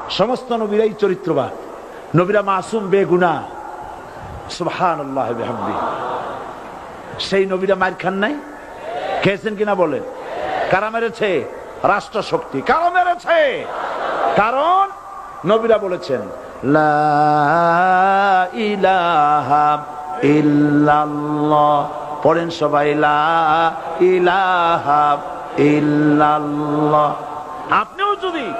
সমস্ত নবীরাই চরিত্রবান। নবীরা মাসুম বেগুনা। আল্লাহ সেই নবীরা মার খান নাই? খেয়েছেন কিনা বলেন? কারা মেরেছে? রাষ্ট্র শক্তি কারা মেরেছে? কারণ নবীরা বলেছেন পড়েন সবাই আপনিও যদি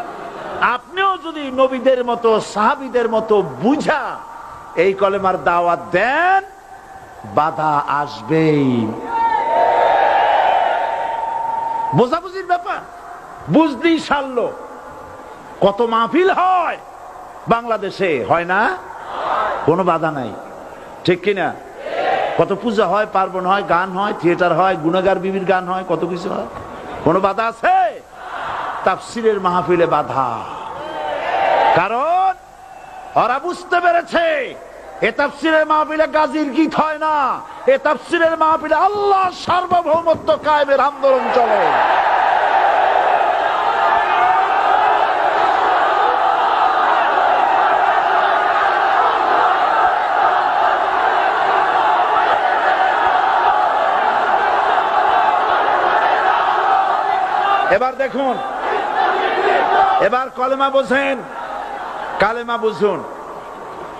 আপনিও যদি নবীদের মতো, সাহাবিদের মতো বুঝা, এই কলেমার দাওয়াত দেন, বাধা আসবেই। বোঝাবুঝির ব্যাপার, বুঝতেই সারলো। কত মাহফিল হয় বাংলাদেশে, হয় না? কোনো বাধা নাই। ঠিক কিনা? কত পূজা হয়, পার্বণ হয়, গান হয়, থিয়েটার হয়, গুণাগার বিবির গান হয়, কত কিছু হয়। কোনো বাধা আছে? তাফসিরের মাহফিলে বাধা। কারণ ওরা বুঝতে পেরেছে, এ তাফসিরের মাহফিলে গাজীর গীত হয় না, এ তাফসিরের মাহফিলে আল্লাহ সার্বভৌমত্ব কায়েমের আন্দোলন চলে। এবার দেখুন, এবার কলেমা বোঝেন। কালেমা বুঝুন।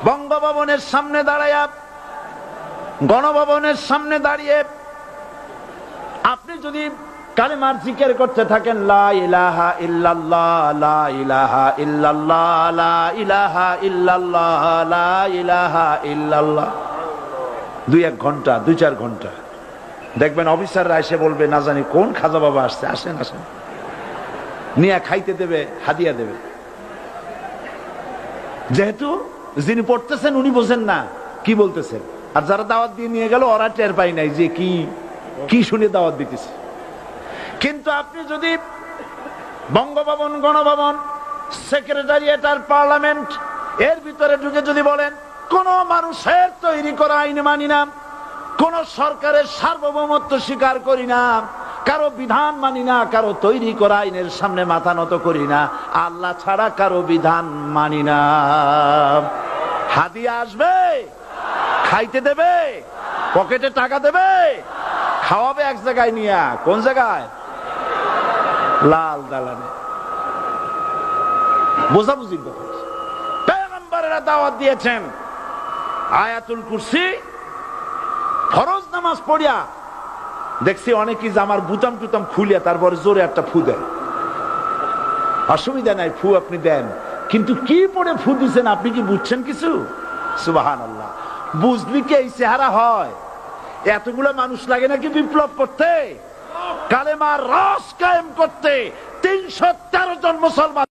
বঙ্গভবনের সামনে দাঁড়াইয়া গণভবনের সামনে দাঁড়িয়ে আপনি যদি কালেমার জিকের করতে থাকেন দুই এক ঘণ্টা, দুই চার ঘণ্টা। দেখবেন অফিসাররা এসে বলবে, না জানি কোন খাজা বাবা আসছে, আসেন আসেন। নিয়ে খাইতে দেবে, হাদিয়া দেবে। যেহেতু যিনি পড়তেছেন উনি বোঝেন না কি বলতেছেন। আর যারা দাওয়াত দিয়ে নিয়ে গেল, ওরা টের পাই নাই যে কি কি শুনে দাওয়াত দিতেছে। কিন্তু আপনি যদি বঙ্গভবন, গণভবন সেক্রেটারিয়েট আর পার্লামেন্ট এর ভিতরে ঢুকে যদি বলেন, কোন মানুষের তৈরি করা আইন মানি না, কোন সরকারের সার্বভৌমত্ব স্বীকার করি না কারও বিধান মানি না, কারও তৈরি করা আইনের সামনে মাথা নত করি না। আল্লাহ ছাড়া কারও বিধান মানি না। হাদিয়া আসবে, খাইতে দেবে, পকেটে টাকা দেবে, খাওয়াবে এক জায়গায় নিয়ে। কোন জায়গায়? লাল দালানে। বোঝাবুঝির পেগম্বরেরা দাওয়াত দিয়েছেন। আয়াতুল কুরসি, ফরজ নামাজ পড়িয়া দেখছি অনেকেই জামার বুতাম টুতাম খুলিয়া তারপরে জোরে একটা ফু দেয়। অসুবিধা নাই, ফু আপনি দেন। কিন্তু কি পড়ে ফু দিচ্ছেন আপনি কি বুঝছেন কিছু? সুবাহান আল্লাহ বুঝলি কি এই চেহারা হয়? এতগুলো মানুষ লাগে নাকি বিপ্লব করতে? কালেমার রস কায়েম করতে তিনশো তেরো জন মুসলমান